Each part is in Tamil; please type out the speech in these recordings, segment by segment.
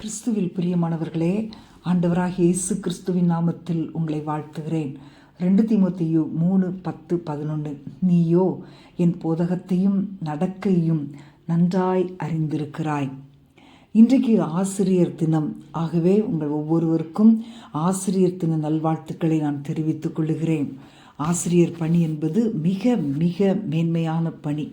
கிறிஸ்துவில் பிரியமானவர்களே ஆண்டவராகிய இயேசு கிறிஸ்துவின் நாமத்தில் உங்களை வாழ்த்துகிறேன். ரெண்டு தீமோத்தேயு மூணு பத்து பதினொன்று நீயோ என் போதகத்தையும் நடக்கையும் நன்றாய் அறிந்திருக்கிறாய். இன்றைக்கு ஆசிரியர் தினம். ஆகவே உங்கள் ஒவ்வொருவருக்கும் ஆசிரியர் தின நல்வாழ்த்துக்களை நான் தெரிவித்துக் கொள்கிறேன் ஆசிரியர் பணி என்பது மிக மிக மேன்மையான பணி.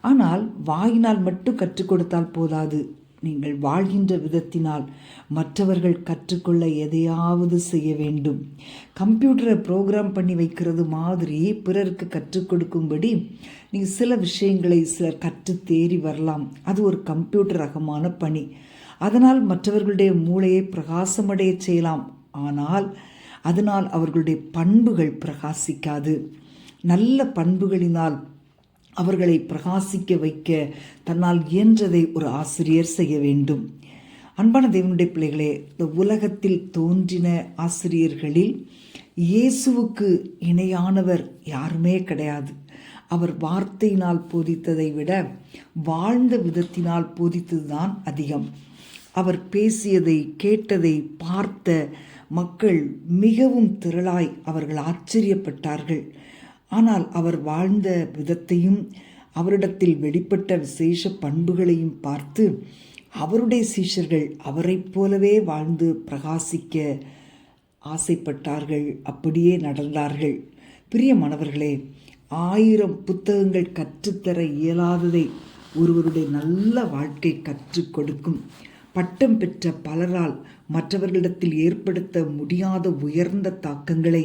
ஆனால் வாயினால் மட்டும் கற்றுக் கொடுத்தால் போதாது. நீங்கள் வாழ்கின்ற விதத்தினால் மற்றவர்கள் கற்றுக்கொள்ள எதையாவது செய்ய வேண்டும். கம்ப்யூட்டரை ப்ரோக்ராம் பண்ணி வைக்கிறது மாதிரி பிறருக்கு கற்றுக் கொடுக்கும்படி நீங்கள் சில விஷயங்களை சிலர் கற்று தேறி வரலாம். அது ஒரு கம்ப்யூட்டர் ரகமான பணி. அதனால் மற்றவர்களுடைய மூளையை பிரகாசமடைய செய்யலாம். ஆனால் அதனால் அவர்களுடைய பண்புகள் பிரகாசிக்காது. நல்ல பண்புகளினால் அவர்களை பிரகாசிக்க வைக்க தன்னால் இயன்றதை ஒரு ஆசிரியர் செய்ய வேண்டும். அன்பான தேவனுடைய பிள்ளைகளே இந்த உலகத்தில் தோன்றின ஆசிரியர்களில் இயேசுவுக்கு இணையானவர் யாருமே கிடையாது. அவர் வார்த்தையினால் போதித்ததை விட வாழ்ந்த விதத்தினால் போதித்ததுதான் அதிகம். அவர் பேசியதை கேட்டதை பார்த்த மக்கள் மிகவும் திரளாய் அவர்கள் ஆச்சரியப்பட்டார்கள். ஆனால் அவர் வாழ்ந்த விதத்தையும் அவரிடத்தில் வெளிப்பட்ட விசேஷ பண்புகளையும் பார்த்து அவருடைய சீஷர்கள் அவரைப் போலவே வாழ்ந்து பிரகாசிக்க ஆசைப்பட்டார்கள் அப்படியே நடந்தார்கள். பிரியமானவர்களே ஆயிரம் புத்தகங்கள் கற்றுத்தர இயலாததை ஒருவருடைய நல்ல வாழ்க்கை கற்றுக் கொடுக்கும். பட்டம் பெற்ற பலரால் மற்றவர்களிடத்தில் ஏற்படுத்த முடியாத உயர்ந்த தாக்கங்களை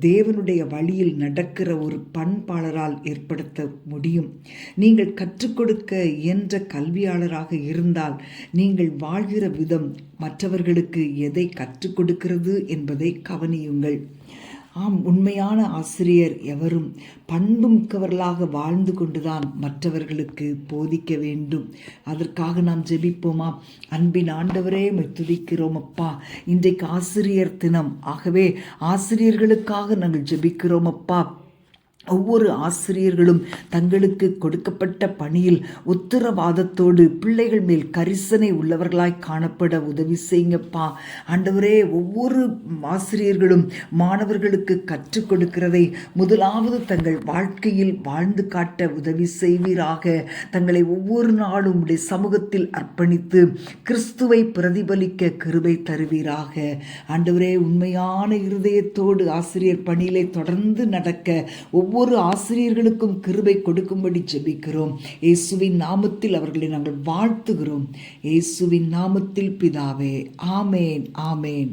தேவனுடைய வழியில் நடக்கிற ஒரு பண்பாளரால் ஏற்படுத்த முடியும். நீங்கள் கற்றுக் கொடுக்க இயன்ற கல்வியாளராக இருந்தால் நீங்கள் வாழ்கிற விதம் மற்றவர்களுக்கு எதை கற்றுக் கொடுக்கிறது என்பதை கவனியுங்கள். ஆம் உண்மையான ஆசிரியர் எவரும் பண்புமிக்கவர்களாக வாழ்ந்து கொண்டுதான் மற்றவர்களுக்கு போதிக்க வேண்டும். அதற்காக நாம் ஜெபிப்போமா? அன்பின் ஆண்டவரே துதிக்கிறோம் அப்பா. இன்றைக்கு ஆசிரியர் தினம். ஆகவே ஆசிரியர்களுக்காக நாங்கள் ஜெபிக்கிறோம் அப்பா. ஒவ்வொரு ஆசிரியர்களும் தங்களுக்கு கொடுக்கப்பட்ட பணியில் உத்தரவாதத்தோடு பிள்ளைகள் மேல் கரிசனை உள்ளவர்களாய் காணப்பட உதவி செய்யுங்கப்பா. ஆண்டவரே ஒவ்வொரு ஆசிரியர்களும் மாணவர்களுக்கு கற்றுக் கொடுக்கிறதை முதலாவது தங்கள் வாழ்க்கையில் வாழ்ந்து காட்ட உதவி செய்வீராக. தங்களை ஒவ்வொரு நாளும் உடைய சமூகத்தில் அர்ப்பணித்து கிறிஸ்துவை பிரதிபலிக்க கிருபை தருவீராக. ஆண்டவரே உண்மையான இருதயத்தோடு ஆசிரியர் பணியிலே தொடர்ந்து நடக்க ஒவ்வொரு ஆசிரியர்களுக்கும் கிருபை கொடுக்கும்படி ஜெபிக்கிறோம். இயேசுவின் நாமத்தில் அவர்களை நாங்கள் வாழ்த்துகிறோம். இயேசுவின் நாமத்தில் பிதாவே ஆமேன் ஆமேன்.